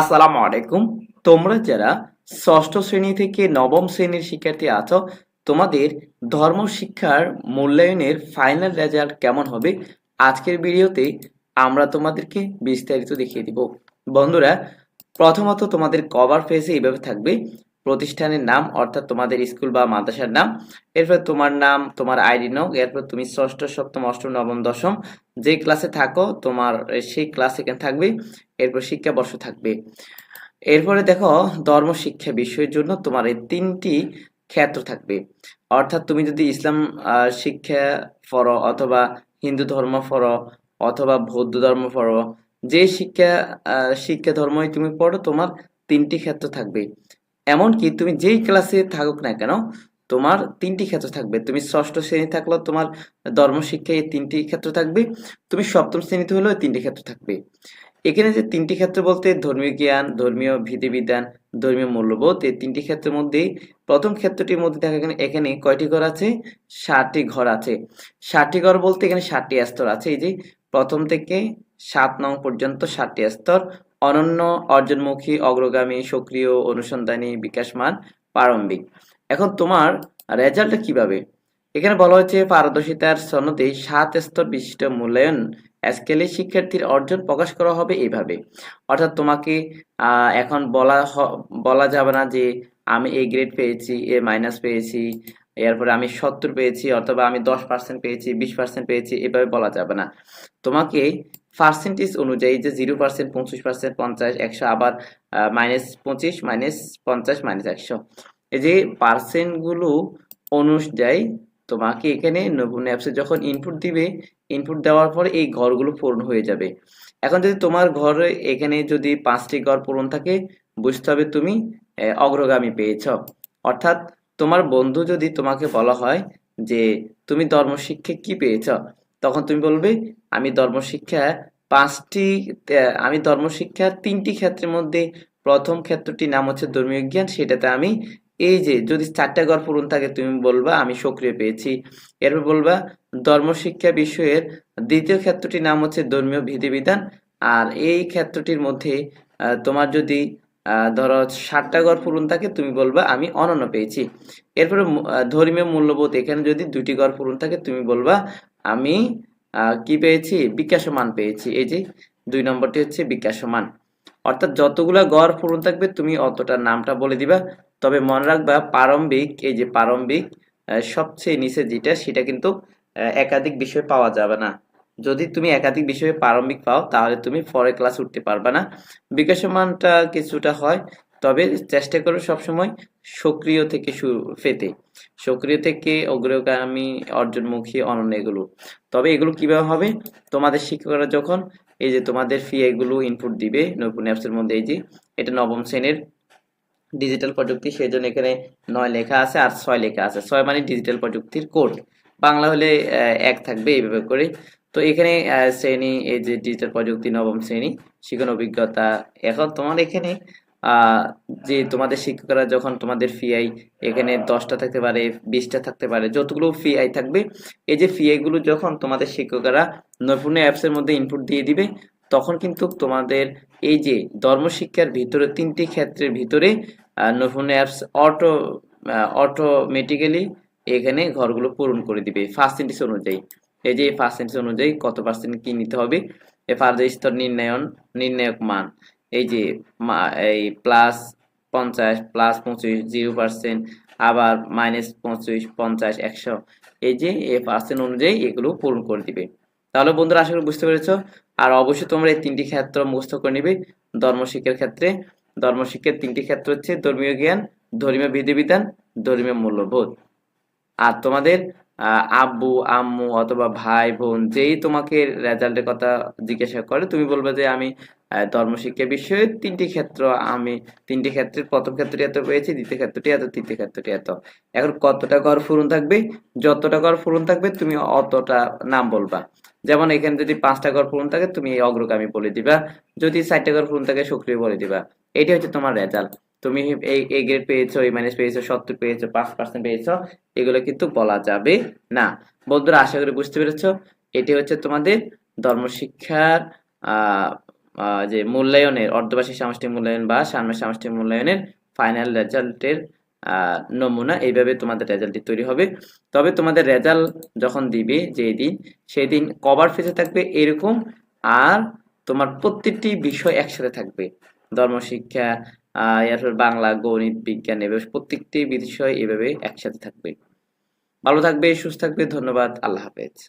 আসসালামু আলাইকুম। তোমরা যারা ষষ্ঠ শ্রেণি থেকে নবম শ্রেণির শিক্ষার্থী আছো, তোমাদের ধর্ম শিক্ষার মূল্যায়নের ফাইনাল রেজাল্ট কেমন হবে? আজকের ভিডিওতে আমরা তোমাদেরকে বিস্তারিত দেখিয়ে দিব। বন্ধুরা, প্রথমত তোমাদের কভার ফেসে এইভাবে থাকবে। প্রতিষ্ঠানের নাম, অর্থাৎ তোমাদের স্কুল বা মাদ্রাসার নাম, এরপর তোমার নাম, তোমার আইডি নং, এরপর তুমি ষষ্ঠ, সপ্তম, অষ্টম, নবম, দশম, যে ক্লাসে থাকো, তোমার সেই ক্লাস এখানে থাকবে, এরপর শিক্ষাবর্ষ থাকবে। এরপরে দেখো ধর্ম শিক্ষা বিষয়ের জন্য তোমার এই তিনটি ক্ষেত্র থাকবে। অর্থাৎ তুমি যদি ইসলাম শিক্ষা পড়ো, অথবা হিন্দু ধর্ম পড়ো, অথবা বৌদ্ধ ধর্ম পড়ো, যে শিক্ষা শিক্ষা ধর্মই তুমি পড়ো, তোমার তিনটি ক্ষেত্র থাকবে। এমনকি তুমি যেই ক্লাসে থাকুক না কেন, তোমার তিনটি ক্ষেত্র থাকবে। তুমি ষষ্ঠ শ্রেণি থাকলেও তোমার ধর্ম শিক্ষায় তিনটি ক্ষেত্র থাকবে। তুমি সপ্তম শ্রেণীতে হলেও তিনটি ক্ষেত্র থাকবে। এখানে যে তিনটি ক্ষেত্র বলতে, ধর্মীয় জ্ঞান, ধর্মীয় বিধিবিধান, ধর্মীয় মূল্যবোধ, এই তিনটি ক্ষেত্রের মধ্যে, প্রথম ক্ষেত্রটির মধ্যে দেখা এখানে এখানে কয়টি ঘর আছে? ষাটটি ঘর আছে। ষাটটি ঘর বলতে এখানে ষাটটি স্তর আছে। এই যে প্রথম থেকে সাত নং পর্যন্ত ষাটটি স্তর অনন্য অর্জনমুখী, অগ্রগামী, সক্রিয়, অনুসন্ধানী, বিকাশমান, প্রারম্ভিক। এখন তোমার রেজাল্টটা কীভাবে? এখানে বলা হয়েছে পারদর্শিতার সনদে সাত স্তর বিশিষ্ট মূল্যায়ন স্কেলে শিক্ষার্থীর অর্জন প্রকাশ করা হবে এইভাবে অর্থাৎ তোমাকে এখন বলা বলা যাবে না যে আমি এ গ্রেড পেয়েছি এ মাইনাস পেয়েছি, এরপরে আমি সত্তর পেয়েছি অথবা আমি দশ পার্সেন্ট পেয়েছি, বিশ পার্সেন্ট পেয়েছি, এভাবে বলা যাবে না। তোমাকে পার্সেন্টেজ অনুযায়ী যে জিরো পার্সেন্ট পঁচিশ পার্সেন্ট পঞ্চাশ, একশো, আবার মাইনাস পঁচিশ মাইনাস পঞ্চাশ মাইনাস একশো। এই যে পার্সেন্টগুলো অনুযায়ী তোমাকে এখানে নতুন অ্যাপসে যখন ইনপুট দিবে ইনপুট দেওয়ার পরে এই ঘরগুলো পূরণ হয়ে যাবে। এখন যদি তোমার ঘরে এখানে যদি পাঁচটি ঘর পূরণ থাকে, বুঝতে হবে তুমি অগ্রগামী পেয়েছ। অর্থাৎ তোমার বন্ধু যদি তোমাকে বলা হয় যে, তুমি ধর্ম শিক্ষা কি পেয়েছ? তখন তুমি বলবে, আমি ধর্ম শিক্ষা পাঁচটি আমি ধর্ম শিক্ষার তিনটি ক্ষেত্রের মধ্যে প্রথম ক্ষেত্রটির নাম হচ্ছে ধর্মীয় জ্ঞান, সেটাতে আমি এই যে যদি চারটা ঘর পূরণ থাকে তুমি বলবা আমি সক্রিয় পেয়েছি। এরপর বলবা ধর্ম শিক্ষা বিষয়ের দ্বিতীয় ক্ষেত্রটির নাম হচ্ছে ধর্মীয় বিধিবিধান, আর এই ক্ষেত্রটির মধ্যে তোমার যদি ধরো ষাটটা ঘর পূরণ থাকে তুমি বলবা আমি অনন্য পেয়েছি। এরপরে ধর্মীয় মূল্যবোধ, এখানে যদি দুটি ঘর পূরণ থাকে তুমি বলবা আমি কি পেয়েছি? বিকাশমান পেয়েছি। এই যে, দুই নম্বরটি হচ্ছে বিকাশমান অর্থাৎ যতগুলা গড় পূরণ থাকবে, তুমি অতটা নামটা বলে দিবা। তবে মনে রাখবা, প্রারম্ভিক, এই যে প্রারম্ভিক সবচেয়ে নিচে যেটা, সেটা কিন্তু একাধিক বিষয় পাওয়া যাবে না। যদি তুমি একাধিক বিষয়ে প্রারম্ভিক পাও, তাহলে তুমি পরে ক্লাস উঠতে পারবে না। বিকাশমানটা কিছুটা হয় তবে চেষ্টা করো সবসময় সক্রিয় থেকে শুরু পেতে সক্রিয় থেকে অগ্রগামী, অর্জনমুখী, অনন্য এগুলো। তবে এগুলো কীভাবে হবে? তোমাদের শিক্ষকরা যখন এই যে তোমাদের ফি এগুলো ইনপুট দিবে নতুন অ্যাপসের মধ্যে, এই যে এটা নবম শ্রেণির ডিজিটাল প্রযুক্তি সেই জন্য এখানে নয় লেখা আছে আর ছয় লেখা আছে। ছয় মানে ডিজিটাল প্রযুক্তির কোড বাংলা হলে এক থাকবে এইভাবে করে। তো এখানে শ্রেণি, এই যে ডিজিটাল প্রযুক্তি নবম শ্রেণি, শিক্ষণ অভিজ্ঞতা, এখন তোমার এখানে যে তোমাদের শিক্ষকরা যখন তোমাদের ফিআই এখানে দশটা থাকতে পারে, বিশটা থাকতে পারে, যতগুলো ফিআই থাকবে, এই যে ফিআই গুলো যখন তোমাদের শিক্ষকরা নৈপুণ্য অ্যাপসের মধ্যে ইনপুট দিয়ে দিবে, তখন কিন্তু তোমাদের এই যে ধর্মশিক্ষার ভিতরে তিনটি ক্ষেত্রের ভিতরে নৈপুণ্য অ্যাপস অটো অটোমেটিক্যালি এখানে ঘরগুলো পূরণ করে দিবে ফার্স্ট পার্সেন্টেজ অনুযায়ী। এই যে ফার্স্ট পার্সেন্টেজ অনুযায়ী কত পার্সেন্ট কি নিতে হবে এই ফার্দার স্তর নির্ণয়ন, নির্ণায়ক মান। এই যে এই প্লাস পঞ্চাশ প্লাস পঁচিশ জিরো পার্সেন্ট আবার মাইনাস পঁচিশ, পঞ্চাশ, একশো, এই যে এই পার্সেন্ট অনুযায়ী এগুলো পূরণ করে দিবে। তাহলে বন্ধুরা আশা করি বুঝতে পেরেছ। আর অবশ্যই তোমরা এই তিনটি ক্ষেত্র মুখস্থ করে নিবে। ধর্মশিক্ষার ক্ষেত্রে, ধর্মশিক্ষার তিনটি ক্ষেত্র হচ্ছে ধর্মীয় জ্ঞান, ধর্মীয় বিধিবিধান, ধর্মীয় মূল্যবোধ। আর তোমাদের আব্বু, আম্মু অথবা ভাই, বোন যেই তোমাকে রেজাল্টের কথা জিজ্ঞাসা করে, তুমি বলবে যে আমি ধর্মশিক্ষা বিষয়ে তিনটি ক্ষেত্র আমি, তিনটি ক্ষেত্রের, প্রথম ক্ষেত্রটি এত পেয়েছি, দ্বিতীয় ক্ষেত্রটি এত, তৃতীয় ক্ষেত্রটি এত। এখন কতটা ঘর পূরণ থাকবে, যতটা ঘর পূরণ থাকবে, তুমি অতটা নাম বলবা। যেমন এখানে যদি পাঁচটা ঘর পূরণ থাকে, তুমি এই অগ্রগামী বলে দিবা। যদি চারটা ঘর পূরণ থাকে, সক্রিয় বলে দিবা। এটি হচ্ছে তোমার রেজাল্ট তুমি এই এই গ্রেড পেয়েছ, এই মাইনাস পেয়েছ, সত্তর পেয়েছ, পাঁচ পার্সেন্ট পেয়েছ, এগুলো কিন্তু বলা যাবে না। বন্ধুরা, আশা করি বুঝতে পেরেছ। এটি হচ্ছে তোমাদের ধর্মশিক্ষার যে মূল্যায়নের, অর্ধবার্ষিক সামষ্টিক মূল্যায়ন বা ষান্মাসিক সামষ্টিক মূল্যায়নের ফাইনাল রেজাল্টের নমুনা, এইভাবে তোমাদের রেজাল্টটি তৈরি হবে। তবে তোমাদের রেজাল্ট যখন দিবে যেই দিন, সেই দিন কভার পেজে থাকবে এরকম, আর তোমার প্রত্যেকটি বিষয় একসাথে থাকবে। ধর্মশিক্ষা এরপর বাংলা, গণিত, বিজ্ঞান, এভাবে প্রত্যেকটি বিষয় এভাবে একসাথে থাকবে। ভালো থাকবে, সুস্থ থাকবে, ধন্যবাদ, আল্লাহ হাফেজ।